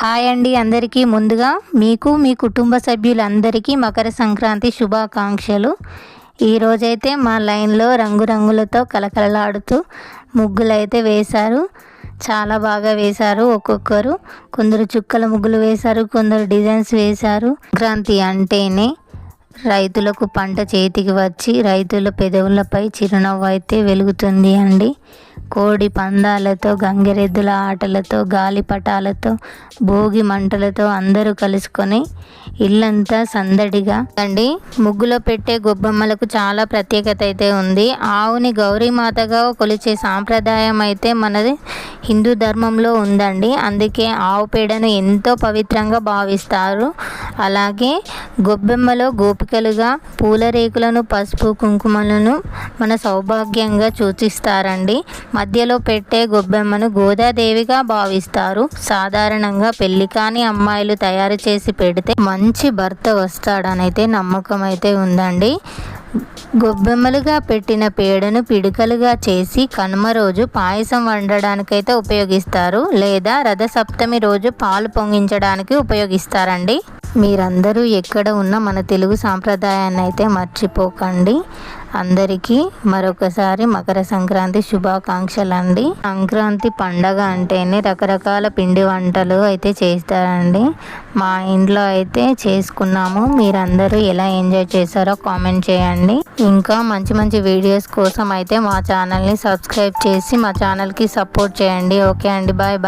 Hi అండి అందరికీ. ముందుగా మీకు మీ కుటుంబ సభ్యులందరికీ మకర సంక్రాంతి శుభాకాంక్షలు. ఈరోజైతే మా లైన్లో రంగురంగులతో కలకలలాడుతూ ముగ్గులు అయితే వేశారు. చాలా బాగా వేశారు ఒక్కొక్కరు. కొందరు చుక్కల ముగ్గులు వేశారు కొందరు డిజైన్స్ వేశారు. సంక్రాంతి అంటేనే రైతులకు పంట చేతికి వచ్చి రైతుల పెదవులపై చిరునవ్వు అయితే వెలుగుతుంది అండి. కోడి పందాలతో గంగిరెద్దుల ఆటలతో గాలిపటాలతో భోగి మంటలతో అందరూ కలుసుకొని ఇల్లంతా సందడిగా. అండి ముగ్గులో పెట్టే గొబ్బమ్మలకు చాలా ప్రత్యేకత అయితే ఉంది. ఆవుని గౌరీమాతగా కొలిచే సాంప్రదాయం అయితే మనది హిందూ ధర్మంలో ఉందండి. అందుకే ఆవు పేడను ఎంతో పవిత్రంగా భావిస్తారు. అలాగే గొబ్బెమ్మలో గోపికలుగా పూల రేకులను పసుపు కుంకుమలను మన సౌభాగ్యంగా సూచిస్తారండి. మధ్యలో పెట్టే గొబ్బెమ్మను గోదాదేవిగా భావిస్తారు. సాధారణంగా పెళ్ళి కాని అమ్మాయిలు తయారు చేసి పెడితే మంచి భర్త వస్తాడనైతే నమ్మకం అయితే ఉందండి. గొబ్బెమ్మలుగా పెట్టిన పేడను పిడికలుగా చేసి కనుమ రోజు పాయసం వండడానికైతే ఉపయోగిస్తారు. లేదా రథసప్తమి రోజు పాలు పొంగించడానికి ఉపయోగిస్తారండి. మీరందరూ ఎక్కడ ఉన్న మన తెలుగు సాంప్రదాయాన్ని అయితే మర్చిపోకండి. అందరికీ మరొకసారి మకర సంక్రాంతి శుభాకాంక్షలు అండి సంక్రాంతి పండగ అంటేనే రకరకాల పిండి వంటలు అయితే చేస్తారండి. మా ఇంట్లో అయితే చేసుకున్నాము. మీరందరూ ఎలా ఎంజాయ్ చేశారో కామెంట్ చేయండి. ఇంకా మంచి మంచి వీడియోస్ కోసం అయితే మా ఛానల్ని సబ్స్క్రైబ్ చేసి మా ఛానల్కి సపోర్ట్ చేయండి. ఓకే అండి. Bye bye.